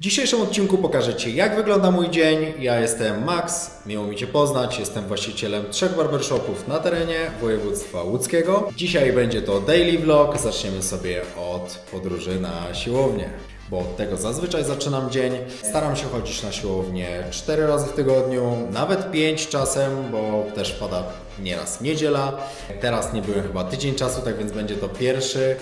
W dzisiejszym odcinku pokażę Ci, jak wygląda mój dzień. Ja jestem Max, miło mi Cię poznać. Jestem właścicielem trzech barbershopów na terenie województwa łódzkiego. Dzisiaj będzie to daily vlog. Zaczniemy sobie od podróży na siłownię. Bo od tego zazwyczaj zaczynam dzień. Staram się chodzić na siłownię 4 razy w tygodniu, nawet 5 czasem, bo też pada nieraz niedziela. Teraz nie byłem chyba tydzień czasu, tak więc będzie to pierwszy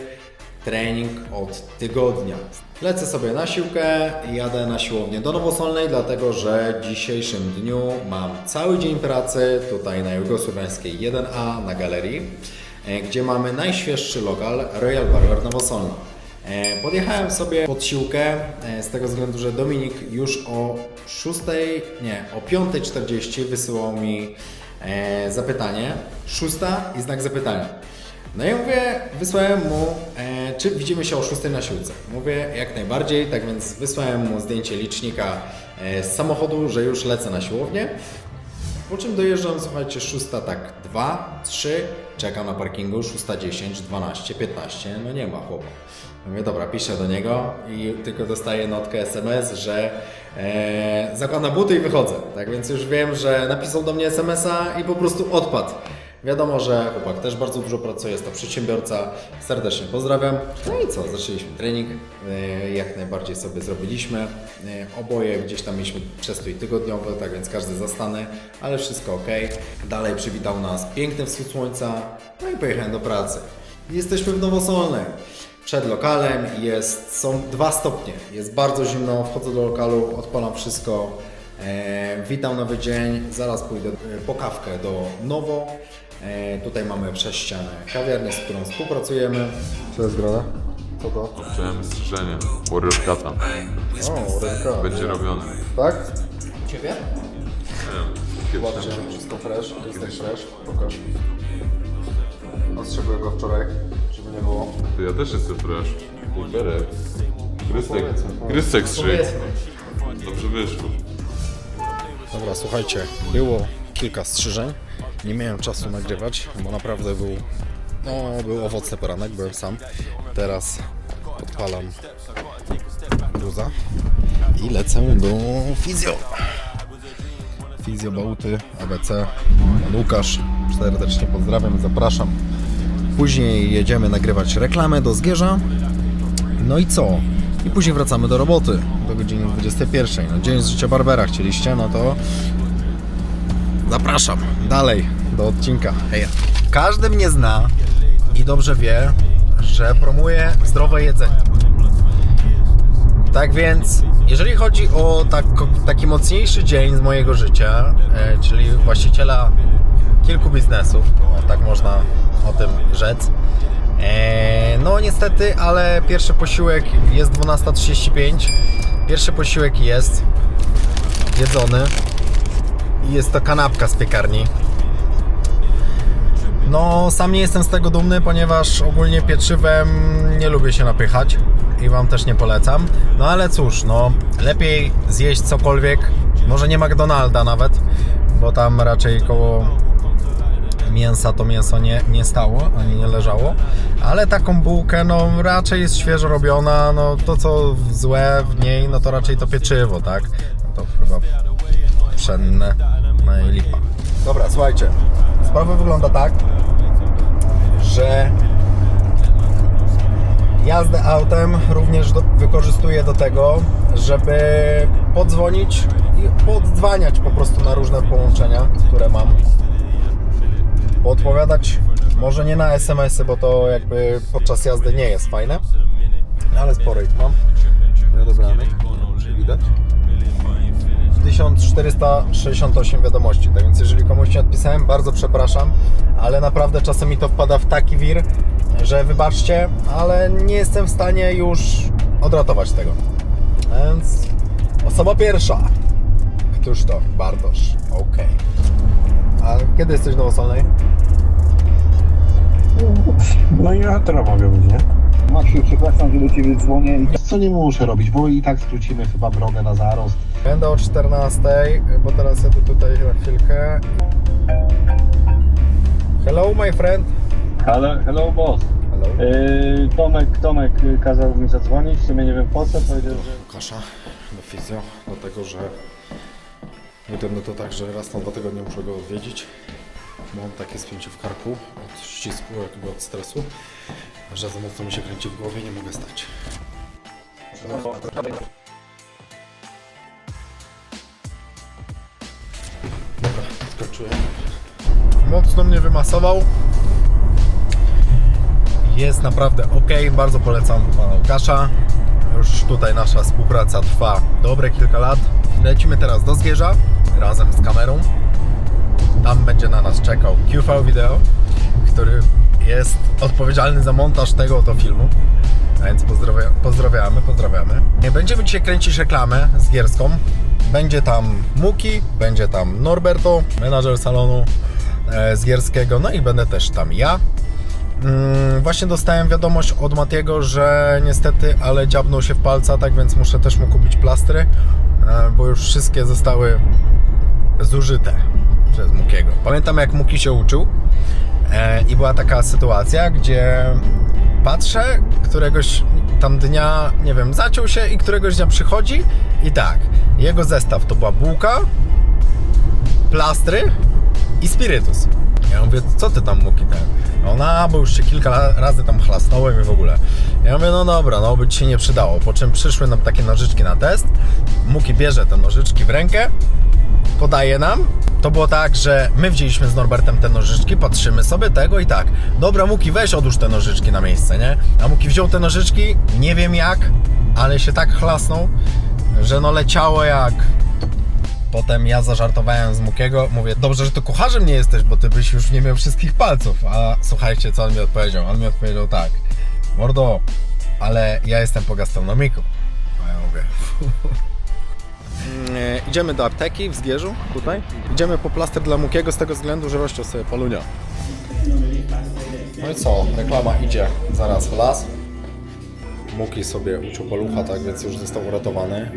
trening od tygodnia. Lecę sobie na siłkę i jadę na siłownię do Nowosolnej, dlatego że w dzisiejszym dniu mam cały dzień pracy tutaj na Jugosłowiańskiej 1A na galerii, e, gdzie mamy najświeższy lokal Royal Barber Nowosolna. E, Podjechałem sobie pod siłkę e, z tego względu, że Dominik już o 6, nie, o 5.40 wysyłał mi zapytanie. Szósta i znak zapytania. No i mówię, wysłałem mu, czy widzimy się o 6 na siłce. Mówię, jak najbardziej, tak więc wysłałem mu zdjęcie licznika e, z samochodu, że już lecę na siłownię. Po czym dojeżdżam, słuchajcie, 6, tak 2, 3, czekam na parkingu, 6, 10, 12, 15, no nie ma chłopa. Mówię, dobra, piszę do niego i tylko dostaję notkę SMS, że e, zakładam buty i wychodzę. Tak więc już wiem, że napisał do mnie SMS-a i po prostu odpadł. Wiadomo, że chłopak też bardzo dużo pracuje, jest to przedsiębiorca. Serdecznie pozdrawiam. No i co, zaczęliśmy trening. e, Jak najbardziej sobie zrobiliśmy. E, Oboje gdzieś tam mieliśmy przestój tygodniowy, tak więc każdy zastany, ale wszystko ok. Dalej przywitał nas piękny wschód słońca. No i pojechałem do pracy. Jesteśmy w Nowosolnej. Przed lokalem jest, są dwa stopnie. Jest bardzo zimno, wchodzę do lokalu, odpalam wszystko. E, witam nowy dzień, zaraz pójdę po kawkę do Nowo. E, tutaj mamy przez ścianę kawiarnię, z którą współpracujemy. Co jest grane? Co to? Chciałem strzyżenie. Warrior Kata. O, ręka. Będzie robione. Tak? Ciebie? Nie Zobaczcie, wszystko fresh, jest tak fresh. Pokaż. Ostrzegłem go wczoraj, żeby nie było. To ja też jestem fresh. Berek. Krystek. Krystek strzyk. Dobrze wyszło. Dobra, słuchajcie, było kilka strzyżeń. Nie miałem czasu nagrywać, bo naprawdę był, no, był owocny poranek, byłem sam. Teraz odpalam gruza i lecę do fizjo. Fizjo Bałty, ABC, Łukasz. Serdecznie pozdrawiam, zapraszam. Później jedziemy nagrywać reklamę do Zgierza. No i co? I później wracamy do roboty do godziny 21. No, dzień z życia Barbera chcieliście, no to zapraszam dalej do odcinka. Hej. Każdy mnie zna i dobrze wie, że promuję zdrowe jedzenie. Tak więc, jeżeli chodzi o tak, taki mocniejszy dzień z mojego życia, e, czyli właściciela kilku biznesów, o, tak można o tym rzec, e, no niestety, ale pierwszy posiłek jest 12.35, pierwszy posiłek jest jedzony jest to kanapka z piekarni. No, sam nie jestem z tego dumny, ponieważ ogólnie pieczywem nie lubię się napychać i Wam też nie polecam. No ale cóż, no, lepiej zjeść cokolwiek, może nie McDonalda nawet, bo tam raczej koło mięsa to mięso nie, nie stało, ani nie leżało, ale taką bułkę, no raczej jest świeżo robiona, no to co złe w niej, no to raczej to pieczywo, tak? No to chyba pszenne, no i lipa. Dobra, słuchajcie, sprawa wygląda tak, że jazdę autem również do, wykorzystuję do tego, żeby podzwonić i podzwaniać po prostu na różne połączenia, które mam. Poodpowiadać może nie na SMS-y, bo to jakby podczas jazdy nie jest fajne, no ale sporo ich mam. Czy widać. 1468 wiadomości, tak więc jeżeli komuś nie odpisałem, bardzo przepraszam, ale naprawdę czasem mi to wpada w taki wir, że wybaczcie, ale nie jestem w stanie już odratować tego. Więc osoba pierwsza. Któż to? Bartosz. Okej. A kiedy jesteś Nowosolnej? No i jutro mogę być, nie? Maksiu, przepraszam, że do Ciebie dzwonię. Co nie muszę robić, bo i tak skrócimy chyba drogę na zarost. Będę o 14, bo teraz jadę tutaj na chwilkę. Hello, my friend. Hello, hello boss. Hello. Yy, Tomek, Tomek kazał mi zadzwonić, w sumie nie wiem po co, powiedział, że... Kasza. do fizjo, dlatego że wygląda to tak, że raz na dwa tygodnie muszę go odwiedzić. Mam takie spięcie w karku od ścisku, jakby od stresu, że za mocno mi się kręci w głowie, nie mogę stać. Dobra, skończyłem. Mocno mnie wymasował. Jest naprawdę ok, bardzo polecam pana Łukasza. Już tutaj nasza współpraca trwa dobre kilka lat. Lecimy teraz do Zgierza razem z kamerą. Tam będzie na nas czekał QV Video, który jest odpowiedzialny za montaż tego oto filmu. A Więc pozdrawia, pozdrawiamy, pozdrawiamy. Będziemy dzisiaj kręcić reklamę z Gierską. Będzie tam Muki, będzie tam Norberto, menadżer salonu e, z Gierskiego, no i będę też tam ja. Mm, Właśnie dostałem wiadomość od Matiego, że niestety, ale dziabnął się w palca, tak więc muszę też mu kupić plastry, e, bo już wszystkie zostały zużyte przez Mukiego. Pamiętam jak Muki się uczył e, i była taka sytuacja, gdzie patrzę, któregoś tam dnia, nie wiem, zaciął się i któregoś dnia przychodzi i tak, jego zestaw to była bułka, plastry i spirytus. Ja mówię, co ty tam Muki? A Ona, bo już się kilka razy tam chlasnąłem i w ogóle. Ja mówię, no dobra, no by ci się nie przydało. Po czym przyszły nam takie nożyczki na test. Muki bierze te nożyczki w rękę, podaje nam. To było tak, że my wzięliśmy z Norbertem te nożyczki, patrzymy sobie tego i tak. Dobra, Muki, weź odłóż te nożyczki na miejsce, nie? A Muki wziął te nożyczki, nie wiem jak, ale się tak chlasnął, że no leciało jak Potem ja zażartowałem z Mukiego, mówię, dobrze, że ty kucharzem nie jesteś, bo ty byś już nie miał wszystkich palców. A słuchajcie, co on mi odpowiedział? On mi odpowiedział tak, mordo, ale ja jestem po gastronomiku. A ja mówię... Mm, Idziemy do apteki w Zgierzu, tutaj. Idziemy po plaster dla Mukiego z tego względu, że rozciął sobie palunia. No i co? Reklama idzie zaraz w las. Muki sobie uciął palucha, tak więc już został uratowany.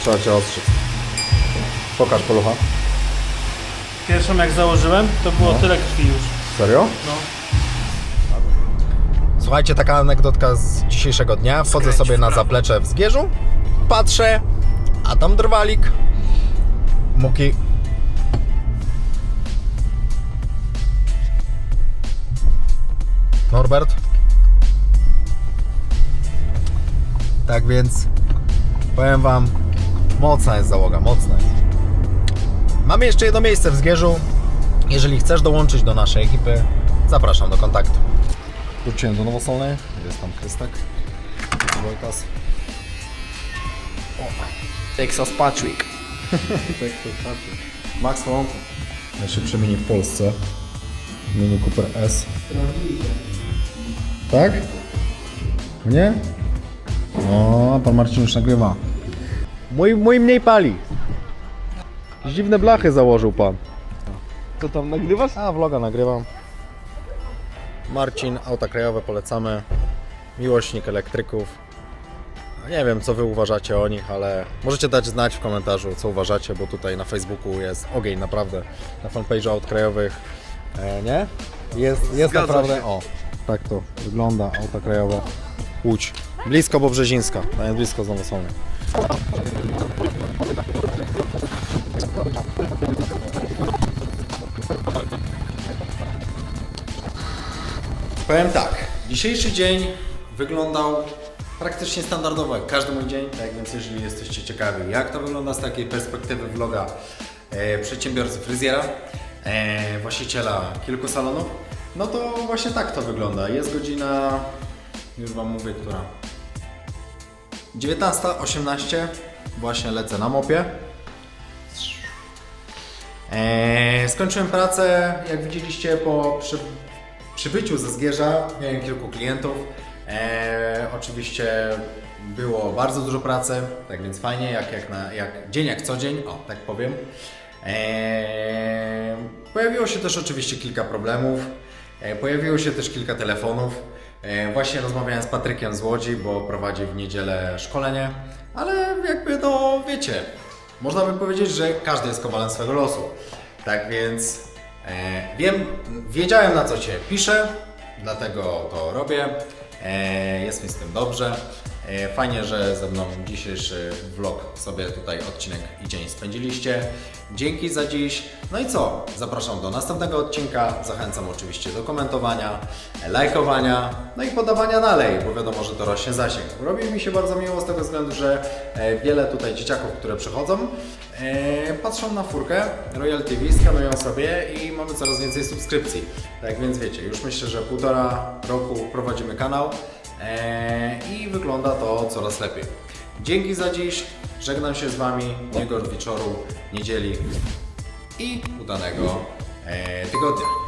Trzeba cię ostrzec. Pokaż palucha. Pierwszą jak założyłem, to było tyle krwi już. Serio? No. Słuchajcie, taka anegdotka z dzisiejszego dnia. Wchodzę sobie na zaplecze w Zgierzu, patrzę, a tam drwalik. Muki. Norbert. Tak więc powiem wam, mocna jest załoga, mocna jest. Mamy jeszcze jedno miejsce w Zgierzu. Jeżeli chcesz dołączyć do naszej ekipy, zapraszam do kontaktu. Wróciłem do Nowosolnej, jest tam Krystek, jest Wojtas. Texas Patrick. Max Holonko. Najszybszy mini w Polsce. Mini Cooper S. Tak? Nie? O, pan Marcin już nagrywa. Mój, mój mniej pali. Dziwne blachy założył pan. To tam nagrywasz? A, vloga nagrywam. Marcin, auta krajowe polecamy. Miłośnik elektryków. Nie wiem, co wy uważacie o nich, ale możecie dać znać w komentarzu, co uważacie, bo tutaj na Facebooku jest ogień naprawdę. Na fanpage'u aut krajowych, e, nie? Jest, jest Zgadza naprawdę, się. o, tak to wygląda, auta krajowe. Łódź. Blisko Bobrzezińska, to jest blisko z Nowosolnej. Powiem tak, dzisiejszy dzień wyglądał praktycznie standardowo jak każdy mój dzień, tak więc jeżeli jesteście ciekawi jak to wygląda z takiej perspektywy vloga e, przedsiębiorcy fryzjera, e, właściciela kilku salonów, no to właśnie tak to wygląda. Jest godzina, już Wam mówię, która 19.18, właśnie lecę na mopie. Eee, skończyłem pracę, jak widzieliście, po przybyciu ze Zgierza. Miałem kilku klientów. Eee, oczywiście było bardzo dużo pracy, tak więc fajnie, jak, jak, na, jak dzień jak co dzień, o tak powiem. Eee, pojawiło się też oczywiście kilka problemów. E, Pojawiło się też kilka telefonów. E, Właśnie rozmawiałem z Patrykiem z Łodzi, bo prowadzi w niedzielę szkolenie, ale jakby to wiecie, można by powiedzieć, że każdy jest kowalem swego losu. Tak więc e, wiem, wiedziałem na co Cię piszę, dlatego to robię. E, jest mi z tym dobrze. E, Fajnie, że ze mną dzisiejszy vlog sobie tutaj odcinek i dzień spędziliście. Dzięki za dziś. No i co? Zapraszam do następnego odcinka. Zachęcam oczywiście do komentowania, lajkowania, no i podawania dalej, bo wiadomo, że to rośnie zasięg. Robi mi się bardzo miło z tego względu, że e, wiele tutaj dzieciaków, które przychodzą, e, patrzą na furkę Royal TV, skanują sobie i mamy coraz więcej subskrypcji. Tak więc wiecie, już myślę, że półtora roku prowadzimy kanał. Eee, i wygląda to coraz lepiej. Dzięki za dziś, żegnam się z Wami, miłego wieczoru, niedzieli i udanego eee, tygodnia.